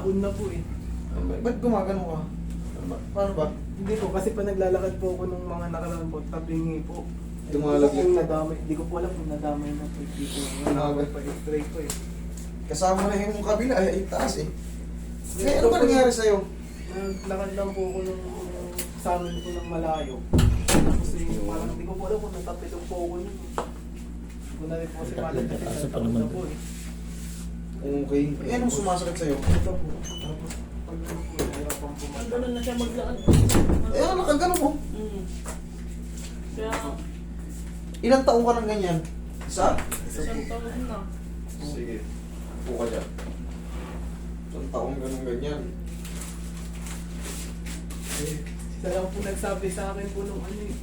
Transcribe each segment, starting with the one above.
taon na po eh. Ano ba- Ba't gumagano ka? Ano ba? Paano ba? Hindi po, kasi pa naglalakad po ako nung mga nakaraan po, tabingi po. Lumalaglag. Yung nadamay, hindi ko po alam kung nadamay na po. Hindi ko nadamay pa x-ray ko eh. Kasama na yung kabila, eh, itaas eh. Eh, ano ba nangyari sa'yo? Naglakad lang po ako nung sa amin po ng malayo. Tapos eh, parang hindi ko po alam kung natapilong po ako nun. Hindi ko na rin po kasi malam kasi Taas pa naman po eh. Okay. Eh, anong sumasakit sa'yo? Ito po. Tapos pag ano po, Ang ganun na siya maglakad. Eh, ano ka, gano'n mo? Mm. Kaya, Ilang taong ka nang ganyan? Isa? isang taon na. Sige. Upo ka dyan. Isang taong ganun ganyan. Eh, Isa lang po nagsabi sa akin po nung ano eh.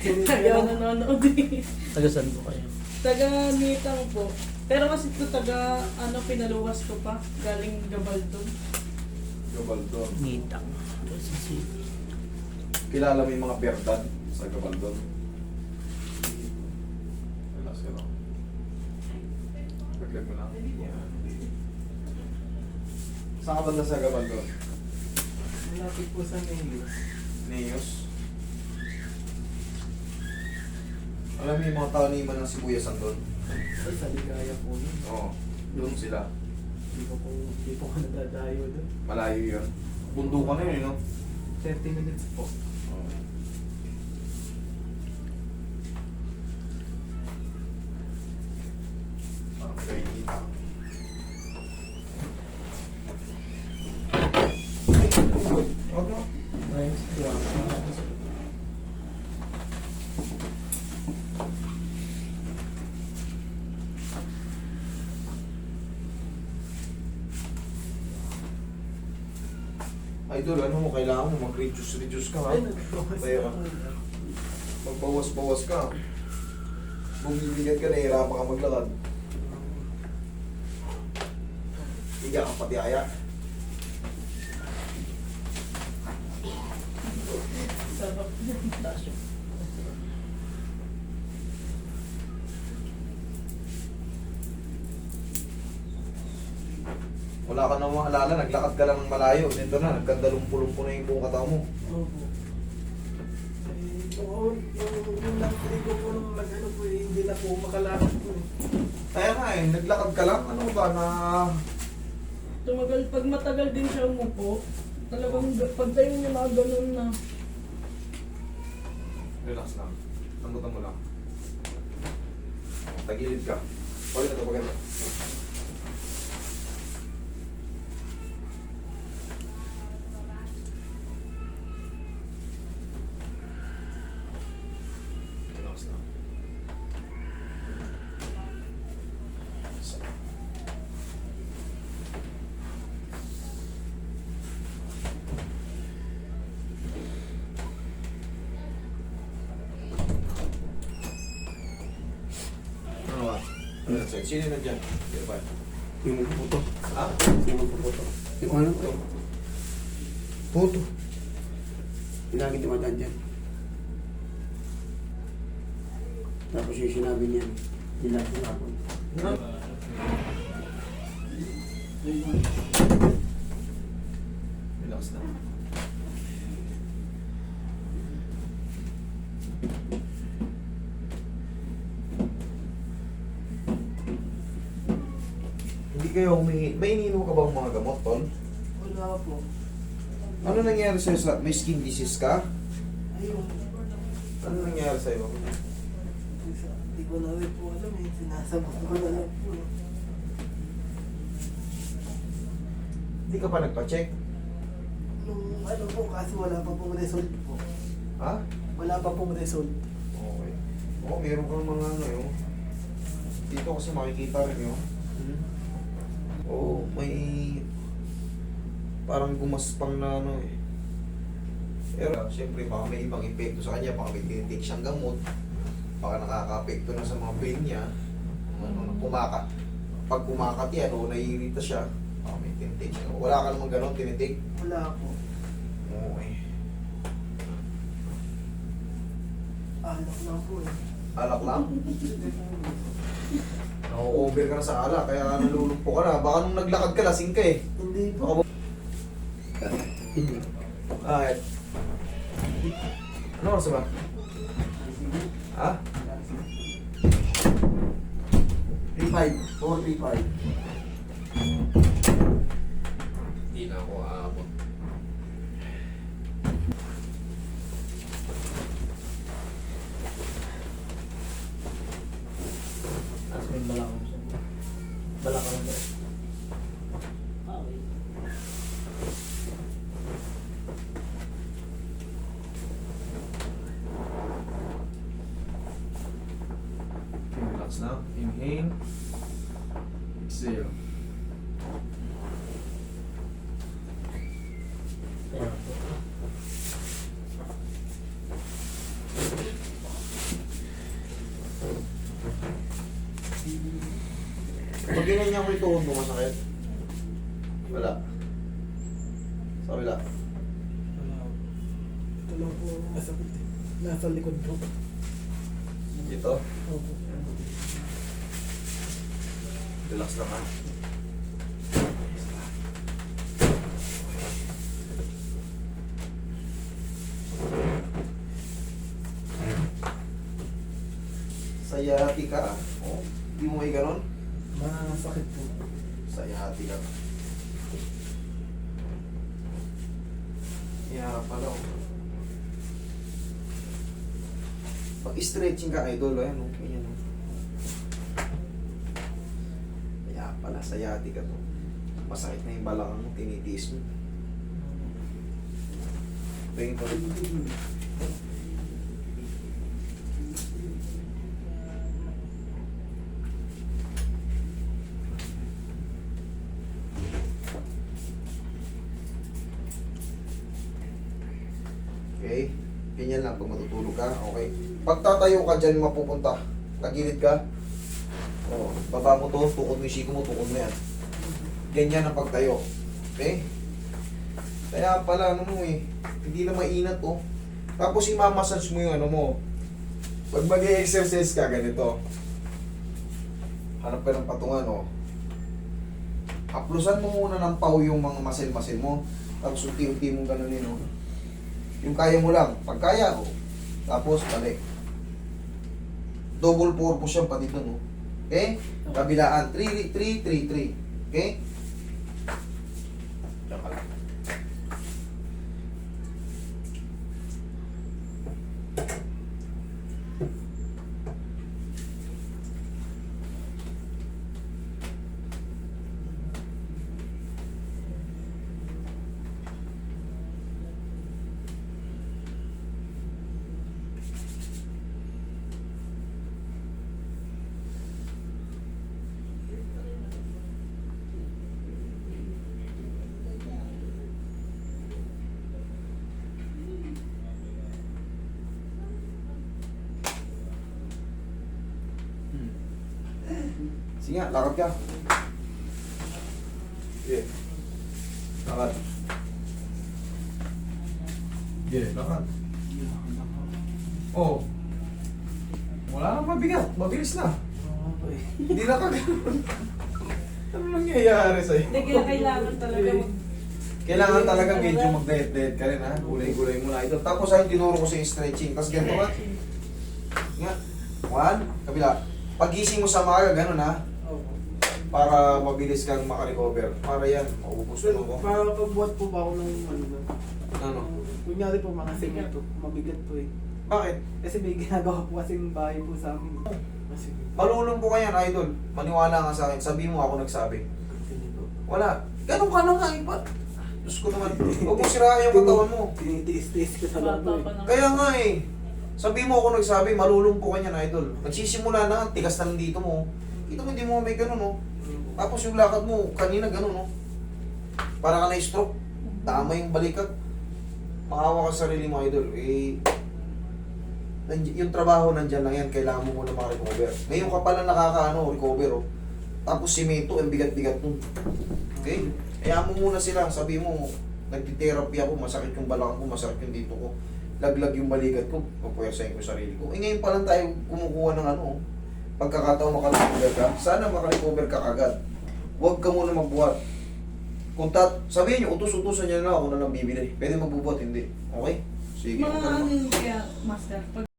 Kaya nanonood eh. Taga saan po kayo? Taga Nitang po. Pero kasi ito taga, ano, pinaluwas ko pa. Galing Gabaldon. Gabaldon. Ngitang. Kilala mo yung mga Berdad sa Gabaldon? Ka lang. Paglag mo lang. Saan ka banda sa Gabaldon? Malapit po sa mail. Neos. Alam mo yung mga tao ni Manang Sibuyas doon? Ay, sa ligaya po yun. Oo. Doon sila. Hindi ko po, hindi po ako nadadayo doon. Malayo yun. Bundukan na yun, eh, no? 30 minutes po. Parang kainita. Huwag mo. Idol, ano mo, kailangan mo mag-reduce-reduce ka ha? Kaya ka. Magbawas-bawas ka. Bumibigat ka, nahihirapan ka maglakad. Higa ka pati aya. Sarap. Maalala, naglakad ka lang ng malayo. Dito na, nagkandalumpo-lumpo na yung buong katawan mo. Opo. Eh, yung, yung, yung lang ko po nung nag-ano po hindi na po makalakad po eh. Kaya nga eh, naglakad ka lang. Ano ba na... Tumagal, pag matagal din siya umupo, talagang ga- pag tayo niya mga ganun na. Relax lang. Lambutan mo lang. Tagilid ka. Pwede na ito, paganda. Relax lang. Ano ba? Na sa'yo? Sino na dyan? Ba? Yung magpuputo. Ha? Yung magpuputo. Yung ano to? Puto. Yung lagi dumadaan dyan. Tapos yung sinabi niya, nilap ng hapon. Relax lang. Hindi kayo humingi. May ininom ka bang mga gamot, Tol? Wala po. Ano nangyari sa'yo sa... May skin disease ka? Ayun. Ano nangyari sa'yo? Hindi ko na rin po alam eh. Sinasagot ko na lang po eh. Hindi ka pa nagpa-check? Nung ano po, kasi wala pa pong result po. Ha? Wala pa pong result. Okay. Oo, meron kang mga ano yun. Dito kasi makikita rin yun. Oo, may parang gumaspang na ano eh. Pero siyempre baka may ibang epekto sa kanya, baka may tinitake siyang gamot, baka nakaka-apekto na sa mga brain niya. Ano, kumaka. Pag kumakat yan o naiirita siya, baka may tinitake siya. Wala ka namang ganon, tinitake. Wala po. Okay. Alak lang po eh. Alak lang. Na-over ka na sa alak, kaya nalulumpo ka na. Baka nung naglakad ka, lasing ka eh. Hindi po. Bakit? Ano oras ba? Ha? 3-5. 4-3-5. Hindi na ako aabot. Tapos may balakang siya. Balakang na daw. Okay, relax na. Inhale. Po. Pag ginanyan ko ito, mo masakit? Wala. Sa kabila. Wala. Ito lang po masakit. Nasa likod po. Dito. Opo. Relax lang ha. Sayati ka. Oh, di mo may ganon? Masakit po. Sayati ka. Iharap pala oh. Pag stretching ka idol, ayan oh, ganyan pala, sayati ka to. Masakit na yung balakang mo, tinitiis mo. Tingin ko rin. Okay? Ganyan lang pag matutulog ka. Okay? Pag tatayo ka dyan, mapupunta. Tagilid ka. O, baba mo to, tukod mo yung siko mo, tukod mo yan. Ganyan ang pagtayo. Okay? Kaya pala, ano mo eh, hindi na mainat oh. Tapos imamassage mo yung ano mo. Pag mag exercise ka, ganito. Hanap ka ng patungan oh. Haplusan mo muna ng pau yung mga muscle-muscle mo. Tapos unti-unti mong ganunin oh. Yung kaya mo lang. Pag kaya ko, tapos balik. Double purpose yan pati doon. Oh. Okay? Kabilaan. 3, 3, 3, 3. Okay? Diyan ka lang. Sige nga, lakad ka. Sige. Lakad. Sige, lakad. Oh. Wala nang mabigat. Mabilis na. Hindi na kagano'n. ano nangyayari sa'yo? Hindi kaya kailangan talaga mag... Kailangan talaga medyo mag-diet-diet ka rin ha. Gulay-gulay mo na ito. Tapos ay tinuro ko sa stretching. Tapos ganito ka. Nga. One. Kabila. Pagising mo sa maga, ganun ha. Para mabilis kang makarecover. Para yan. Maubos mo ko. para pagbuhat po ba ako ng ano na? Ano? Kunyari po mga semento, mabigat po eh. Bakit? Kasi may ginagawa po kasing bahay po sa amin. Kasi, Malulong po ka yan, idol. Maniwala ka sa akin. Sabi mo ako nagsabi. Wala. Ganun ka na nga, iba. Diyos ko naman. Huwag mo sirahan yung katawan mo. Tinitiis-tiis ko po Bata eh. Kaya nga eh. Sabi mo ako nagsabi, malulong po ka niyan, idol. Nagsisimula na, tigas na lang dito mo. Kita mo, hindi mo may ganun, oh. Tapos yung lakad mo, kanina ganun, oh. Para ka na-stroke. Tama yung balikat. Maawa ka sa sarili mo, idol. Eh, yung trabaho nandyan lang yan, kailangan mo muna makarecover. Ngayon ka pala nakakaano, recover, oh. Tapos simento, ang bigat-bigat nun. Okay? Kaya mo muna sila, sabi mo, nagtitherapy ako, masakit yung balakang ko, masakit yung dito ko. Laglag yung balikat ko, papuyasayin ko sarili ko. Eh ngayon pa lang tayo kumukuha ng ano, pagkakataon makarecover ka, sana makarecover ka agad. Huwag ka muna magbuhat. Kung tat, sabihin nyo, utos-utusan nyo na ako na lang bibili. Pwede magbubuhat, hindi. Okay? Sige, Mga ano kaya, master, pag